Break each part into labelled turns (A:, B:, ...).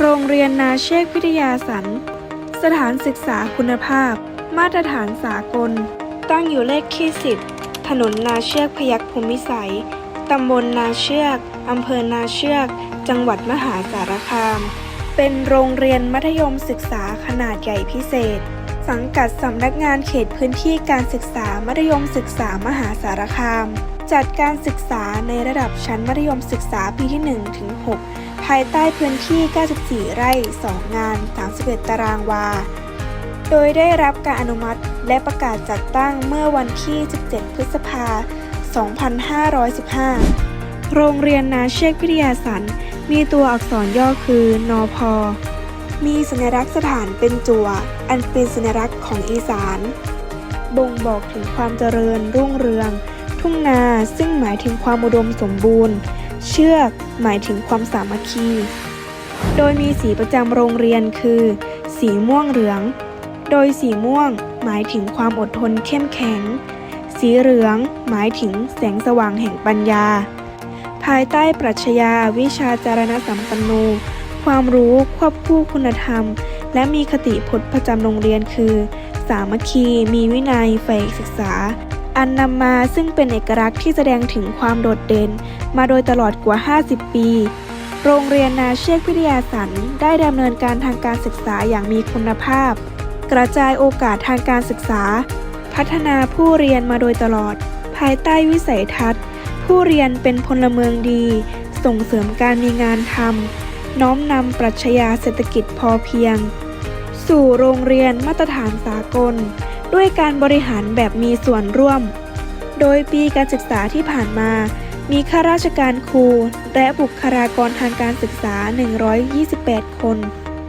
A: โรงเรียนนาเชกวิทยาสัน สถานศึกษาคุณภาพ มาตรฐานสากล ตั้งอยู่เลขที่10ถนนนาเชือกพยัคฆ์ภูมิสัย ตำบลนาเชือก อำเภอนาเชือก จังหวัดมหาสารคาม เป็นโรงเรียนมัธยมศึกษาขนาดใหญ่พิเศษ สังกัดสำนักงานเขตพื้นที่การศึกษามัธยมศึกษามหาสารคาม จัดการศึกษาในระดับชั้นมัธยมศึกษาปีที่ 1 ถึง 6ายใต้พื้นที่ 94 ไร่ 2 งาน 31 ตารางวา โดยได้รับการอนุมัติและประกาศจัดตั้งเมื่อวันที่ 17 พฤษภา 2515 โรงเรียนนาเชกวิทยาสัน มีตัวอักษรย่อคือนอพอมีสัญลักษณ์สถานเป็นจั่ว อันเป็นสัญลักษณ์ของอีสาน บ่งบอกถึงความเจริญรุ่งเรือง ทุ่งนาซึ่งหมายถึงความอุดมสมบูรณ์ เชือกหมายถึงความสามัคคี โดยมีสีประจำโรงเรียนคือ สีม่วงเหลือง โดยสีม่วงหมายถึงความอดทนเข้มแข็ง สีเหลืองหมายถึงแสงสว่างแห่งปัญญา ภายใต้ปรัชญาวิชาจารณสัมปันโน ความรู้ควบคู่คุณธรรม และมีคติพจน์ประจำโรงเรียนคือ สามัคคีมีวินัยใฝ่ศึกษา อันนำมาซึ่งเป็นเอกลักษณ์ที่แสดงถึงความโดดเด่น มาโดยตลอดกว่า 50 ปี โรงเรียนนาเชกวิทยาสันได้ดำเนินการทางการศึกษาอย่างมีคุณภาพ กระจายโอกาสทางการศึกษา พัฒนาผู้เรียนมาโดยตลอด ภายใต้วิสัยทัศน์ ผู้เรียนเป็นพลเมืองดี ส่งเสริมการมีงานทำน้อมนำปรัชญาเศรษฐกิจพอเพียง สู่โรงเรียนมาตรฐานสากล ด้วยการบริหารแบบมีส่วนร่วม โดยปีการศึกษาที่ผ่านมา มีข้าราชการครู และบุคลากรทางการศึกษา 128 คน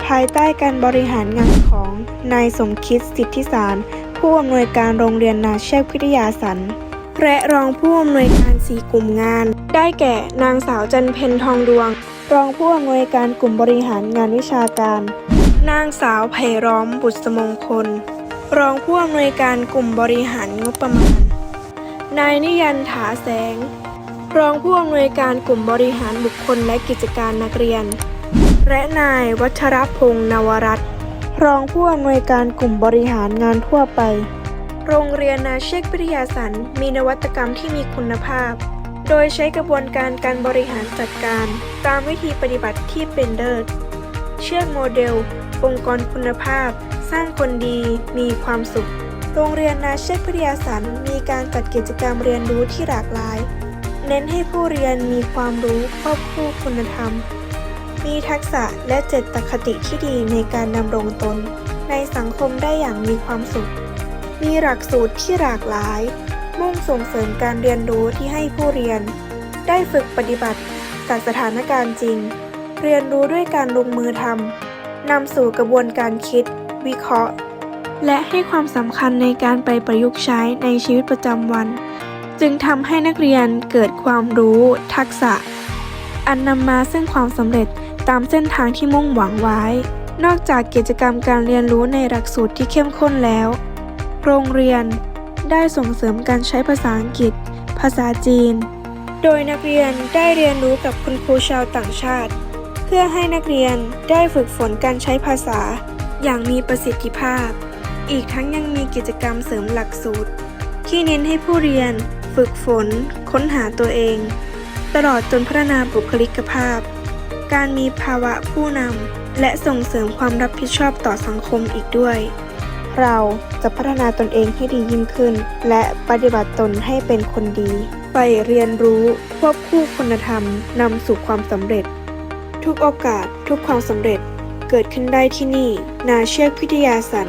A: ภายใต้การบริหารงานของนายสมคิดสิทธิสาร ผู้อำนวยการโรงเรียนนาเชกพิทยาสันและรองผู้อำนวยการสี่กลุ่มงาน ได้แก่นางสาวจันเพนทองดวง รองผู้อำนวยการกลุ่มบริหารงานวิชาการ นางสาวไผ่ร้อมบุษมงคล รองผู้อำนวยการกลุ่มบริหารงบประมาณ นายนิยันถาแสง รองผู้อำนวยการกลุ่มบริหารบุคคลและกิจการนักเรียน และนายวัชรพงษ์นวรัตน์รองผู้อำนวยการกลุ่มบริหารงานทั่วไป โรงเรียนนาเชกวิทยาสันมีนวัตกรรมที่มีคุณภาพ โดยใช้กระบวนการการบริหารจัดการ ตามวิธีปฏิบัติที่เป็นเลิศเชื่อมโมเดล องค์กรคุณภาพ สร้างคนดีมีความสุข โรงเรียนนาเชกพิทยาสันมีการจัดกิจกรรมเรียนรู้ที่หลากหลาย เน้นให้ผู้เรียนมีความรู้ควบคู่คุณธรรม มีทักษะและเจตคติที่ดีในการดำรงตน ในสังคมได้อย่างมีความสุข มีหลักสูตรที่หลากหลาย มุ่งส่งเสริมการเรียนรู้ที่ให้ผู้เรียน ได้ฝึกปฏิบัติจากสถานการณ์จริง เรียนรู้ด้วยการลงมือทำนำสู่กระบวนการคิด วิเคราะห์ และให้ความสำคัญในการไปประยุกต์ใช้ในชีวิตประจำวัน จึงทำให้นักเรียนเกิดความรู้ ทักษะ อันนำมาซึ่งความสำเร็จตามเส้นทางที่มุ่งหวังไว้ นอกจากกิจกรรมการเรียนรู้ในหลักสูตรที่เข้มข้นแล้ว โรงเรียนได้ส่งเสริมการใช้ภาษาอังกฤษ ภาษาจีน โดยนักเรียนได้เรียนรู้กับคุณครูชาวต่างชาติ เพื่อให้นักเรียนได้ฝึกฝนการใช้ภาษา อย่างมีประสิทธิภาพ อีกทั้งยังมีกิจกรรมเสริมหลักสูตร ที่เน้นให้ผู้เรียน ฝึกฝน ค้นหาตัวเอง ตลอดจนพัฒนาบุคลิกภาพ การมีภาวะผู้นำและส่งเสริมความรับผิดชอบต่อสังคมอีกด้วย เราจะพัฒนาตนเองให้ดียิ่งขึ้น และปฏิบัติตนให้เป็นคนดีไปเรียนรู้ควบคู่คุณธรรมนำสู่ความสำเร็จ ทุกโอกาสทุกความสำเร็จ เกิดขึ้นได้ที่นี่ นาเชือกพิทยาสัน